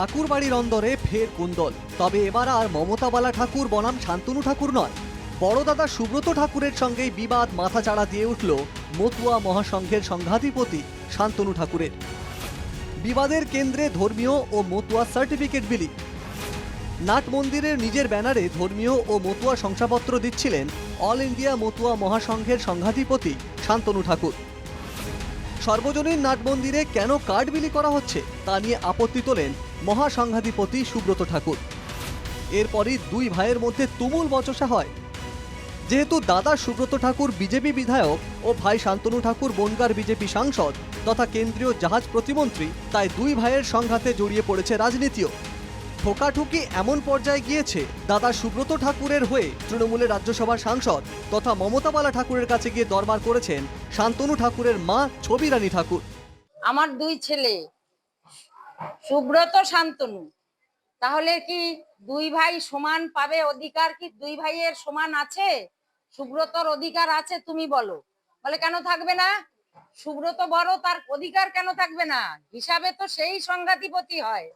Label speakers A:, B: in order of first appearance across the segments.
A: ঠাকুর বাড়ির অন্দরে ফের কুন্দল। তবে এবার আর মমতাবালা ঠাকুর, বনাম শান্তনু ঠাকুর নয়। বড়দাদা সুব্রত ঠাকুরের সঙ্গেই বিবাদ মাথাচাড়া দিয়ে উঠল মতুয়া মহাসংঘের সংঘাধিপতি শান্তনু ঠাকুরের। বিবাদের কেন্দ্রে ধর্মীয় ও মতুয়া সার্টিফিকেট বিলি। নাট মন্দিরের নিজের ব্যানারে ধর্মীয় ও মতুয়া শংসাপত্র দিচ্ছিলেন অল ইন্ডিয়া মতুয়া মহাসংঘের সংঘাধিপতি শান্তনু ঠাকুর। সর্বজনীন নাট মন্দিরে কেন কার্ড বিলি করা হচ্ছে তা নিয়ে আপত্তি তোলেন মহাসংঘাধিপতি সুব্রত ঠাকুর। এরপরই দুই ভাইয়ের মধ্যে তুমুল বচসা হয়। যেহেতু দাদা সুব্রত ঠাকুর বিজেপি বিধায়ক ও ভাই শান্তনু ঠাকুর বনগার বিজেপি সাংসদ তথা কেন্দ্রীয় জাহাজ প্রতিমন্ত্রী, তাই দুই ভাইয়ের সংঘাতে জড়িয়ে পড়েছে রাজনীতিও। ঠোকাঠুকি এমন পর্যায়ে গিয়েছে, দাদা সুব্রত ঠাকুরের হয়ে তৃণমূলের রাজ্যসভার সাংসদ তথা মমতা বালা ঠাকুরের কাছে গিয়ে দরবার করেছেন শান্তনু ঠাকুরের মা ছবি রানী ঠাকুর।
B: আমার দুই ছেলে সুব্রত শান্তনু। তাহলে কি দুই ভাই সমান পাবে অধিকার কি? দুই ভাইয়ের সমান আছে? সুব্রতর অধিকার আছে, তুমি বলো। বলে কেন থাকবে না? সুব্রত বড়, তার অধিকার কেন থাকবে না? হিসাবে তো সেই সংঘাতিপতি হয়।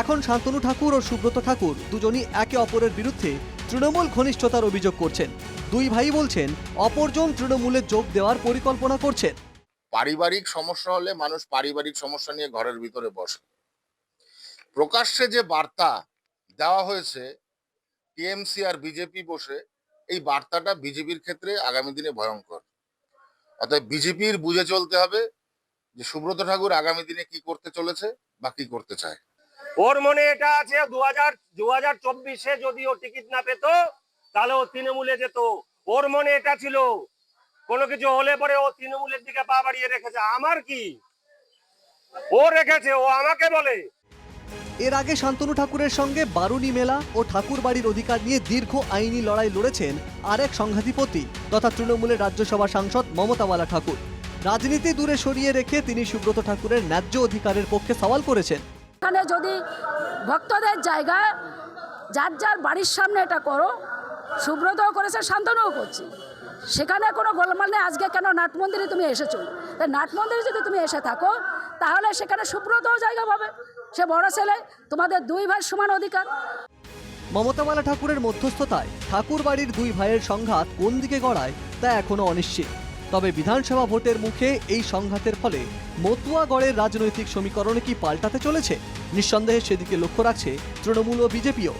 A: এখন শান্তনু ঠাকুর ও সুব্রত ঠাকুর দুজনই একে অপরের বিরুদ্ধে তৃণমূল ঘনিষ্ঠতার অভিযোগ করছেন। দুই ভাই বলছেন, অপরজন তৃণমূলে যোগ দেওয়ার পরিকল্পনা করছেন।
C: পারিবারিক সমস্যা হলে মানুষ পারিবারিক সমস্যা নিয়ে ঘরের ভিতরে বসে। প্রকাশ্যে যে বার্তা দেওয়া হয়েছে, টিএমসি আর বিজেপি বসে, এই বার্তাটা বিজেপির ক্ষেত্রে আগামী দিনে ভয়ঙ্কর। অতএব বিজেপির বুঝে চলতে হবে যে সুব্রত ঠাকুর আগামী দিনে কি করতে চলেছে বা কি করতে চায়।
D: ওর মনে এটা আছে দু হাজার দু হাজার চব্বিশে যদি ও টিকিট না পেত, তাহলে ও তৃণমূলে যেত। ওর মনে এটা ছিল কোনো কিছু হলে পরে ও তৃণমূলের দিকে পা বাড়িয়ে রেখেছে। আমার কি? ও রেখেছে ও আমাকে বলে।
A: এর আগে শান্তনু ঠাকুরের সঙ্গে বারুনি মেলা ও ঠাকুর বাড়ির অধিকার নিয়ে দীর্ঘ আইনি লড়াই লড়েছেন আরেক সংঘাধিপতি তথা তৃণমূলের রাজ্যসভা সাংসদ মমতাওয়ালা ঠাকুর। রাজনীতি দূরে সরিয়ে রেখে তিনি সুব্রত ঠাকুরের ন্যায্য অধিকারের পক্ষে সওয়াল করেছেন।
E: এখানে যদি ভক্তদের জায়গায় যার যার বাড়ির সামনে এটা করো সুব্রতও করেছে শান্তনুও করছে। সেখানে কোনো গোলমাল নেই আজকে কেন নাট মন্দিরে তুমি এসেছ? তাই নাট মন্দিরে যদি তুমি এসে থাকো, তাহলে সেখানে সুব্রতও জায়গা পাবে। সে বড় ছেলে, তোমাদের দুই ভাই সমান অধিকার।
A: মমতাওয়ালা ঠাকুরের মধ্যস্থতায় ঠাকুর বাড়ির দুই ভাইয়ের সংঘাত কোন দিকে গড়ায় তা এখনও অনিশ্চিত। তবে বিধানসভা ভোটের মুখে এই সংঘাতের ফলে মতুয়াগড়ের রাজনৈতিক সমীকরণে কি পাল্টাতে চলেছে? নিঃসন্দেহে সেদিকে লক্ষ্য রাখছে তৃণমূল ও বিজেপিও।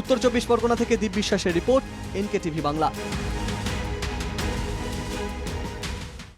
A: উত্তর চব্বিশ পরগনা থেকে দীপ বিশ্বাসের রিপোর্ট এনকে টিভি বাংলা।